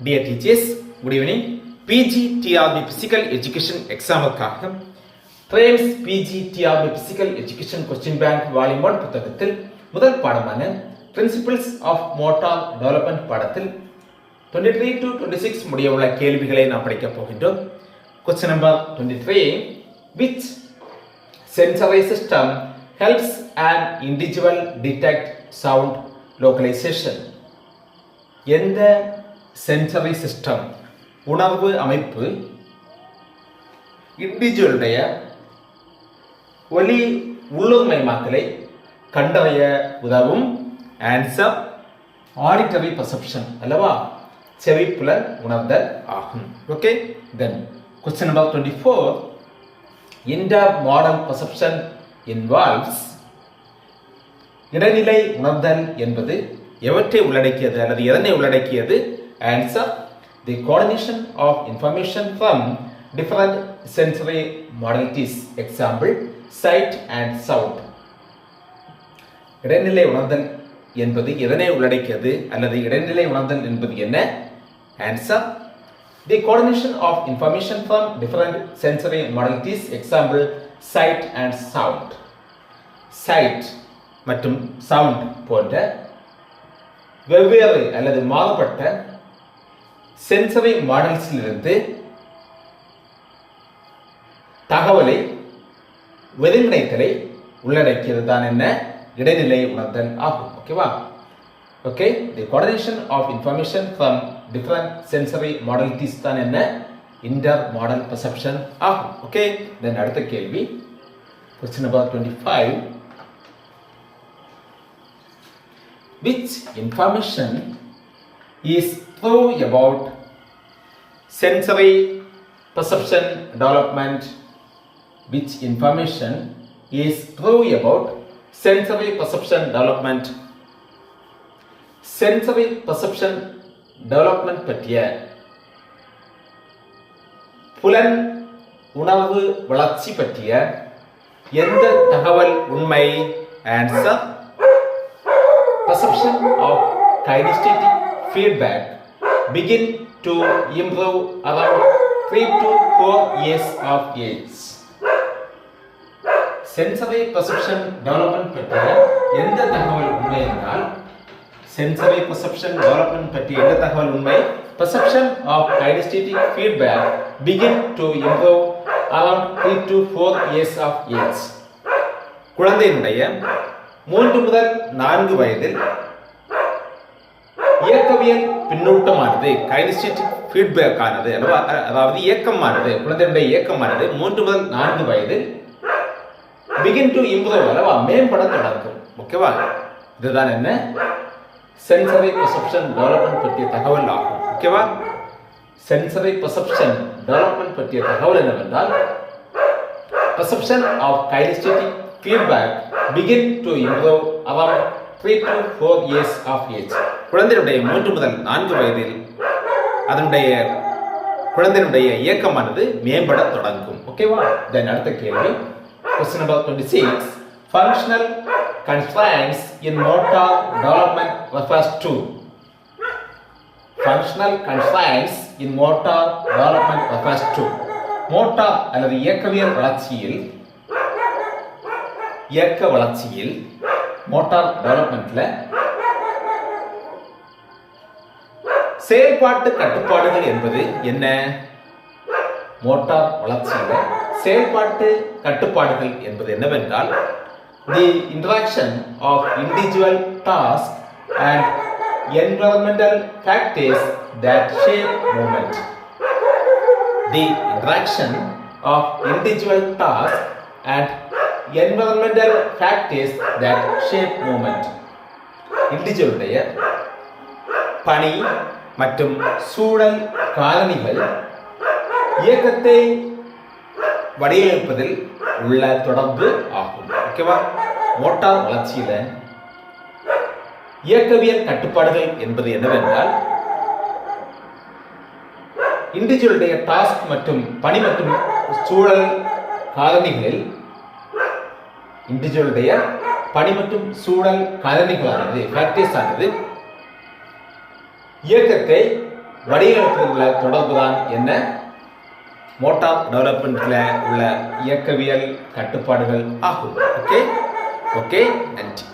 Dear teachers good evening PG TRB physical education எக்ஸாமுக்காக friends PGTRB physical education question bank volume one புத்தகத்தில் முதல் பாடமான principles of motor development பாடத்தில் twenty three to twenty six முடிய உள்ள கேள்விகளை நாம் படிக்கப் போகின்றோம். Question number twenty three which sensory system helps and individual detect sound localisation எந்த சென்சரி சிஸ்டம் உணர்வு அமைப்பு இண்டிவிஜுவலுடைய ஒலி உள்ளுர்மயமாக்கலை கண்டறிய உதவும் ஆன்சர் ஆடிட்டரி பர்செப்ஷன் அல்லவா? செவிப்புலன் உணர்தல் ஆகும். Okay then question number twenty four inter modal perception involves இடைநிலை உணர்தல் என்பது எவற்றை உள்ளடக்கியது அல்லது எதனை உள்ளடக்கியது? Answer the coordination of information from different sensory modalities, example sight and sound. இடைநிலை உணர்தல் என்பது எதனை உள்ளடக்கியது அல்லது இடைநிலை உணர்தல் என்பது என்ன? Answer the coordination of information from different sensory modalities. Example sight and sound. Sight மற்றும் sound போன்ற வெவ்வேறு அல்லது மாறுபட்ட சென்சரி மாடல்ஸிலிருந்து தகவலை ஒருங்கிணைத்தலை உள்ளடக்கியது தான் என்ன? இடைநிலை உணர்தல் ஆகும். ஓகேவா okay the coordination of information from different sensory modalities தான் என்ன? இன்டர் மாடல் பர்செப்ஷன் ஆகும். ஓகே தென் அடுத்த கேள்வி. Question number twenty five which information is true about sensory perception development which information is true about sensory perception development sensory perception development பற்றிய புலன் உணர்வு வளர்ச்சி பற்றிய எந்த தகவல் உண்மை answer perception of kinesthetic feedback begin to improve around 3 to 4 years of age. Sensory perception development பற்றிய எந்த தகவல் உண்மை என்றால் சென்சரி பர்செப்ஷன் டெவலப்மெண்ட் பற்றிய எந்த தகவல் உண்மை? Perception of kinesthetic feedback begin to improve around three to four years of age குழந்தையினுடைய மூன்று முதல் நான்கு வயதில் இயக்கவியல் பின்னூட்டமானது கைனஸ்டேட்டிக் ஃபீட்பேக் ஆனது அதாவது இயக்கமானது குழந்தையினுடைய இயக்கமானது மூன்று முதல் நான்கு வயது பிகின் டு இம்ப்ரூவ் அல்லவா? மேம்பட தொடங்கும். ஓகேவா இதுதான் என்ன? சென்சரி பெர்செப்ஷன் டெவலப்மெண்ட் பற்றிய தகவல் ஆகும். ஓகேவா சென்சரி பெர்செப்ஷன் டெவலப்மெண்ட் பற்றிய தகவல் என்னவென்றால் perception of kinesthetic feedback begin to improve around three to four years of age குழந்தையினுடைய மூன்று முதல் நான்கு வயதில் அதனுடைய குழந்தையினுடைய இயக்கமானது மேம்பட தொடங்கும் ஓகேவா தென் அடுத்த கேள்வி question number twenty six functional constraints in motor development refers to functional constraints in motor development refers to motor அல்லது இயக்கவியல் வளர்ச்சியில் இயக்க வளர்ச்சியில் மோட்டார் டெவலப்மெண்ட்ல. செயல்பாட்டு கட்டுப்பாடுகள் என்பது என்ன? மோட்டார் வளர்ச்சியில செயல்பாட்டு கட்டுப்பாடுகள் என்பது என்னவென்றால் the interaction of individual task and environmental factors that shape movement the interaction of individual task and environmental factors that shape movement இண்டிஜுவலுடைய பணி மற்றும் சூழல் காரணிகள் இயக்கத்தை வடிவமைப்பதில் உள்ள தொடர்பு ஆகும். ஓகேவா மோட்டார் வளர்ச்சியில இயக்கவியல் கட்டுப்பாடுகள் என்பது என்னவென்றால் இண்டிவிஜுவலுடைய டாஸ்க் மற்றும் பணி மற்றும் சூழல் காரணிகளில் இண்டிவிஜுவலுடைய பணி மற்றும் சூழல் கலனிகளானது ஃபேக்டர்ஸ் ஆனது இயக்கத்தை வடிவமைப்பதில் உள்ள தொடர்பு தான் என்ன மோட்டார் டெவலப்மெண்ட்ல உள்ள இயக்கவியல் கட்டுப்பாடுகள் ஆகும். ஓகே ஓகே நன்றி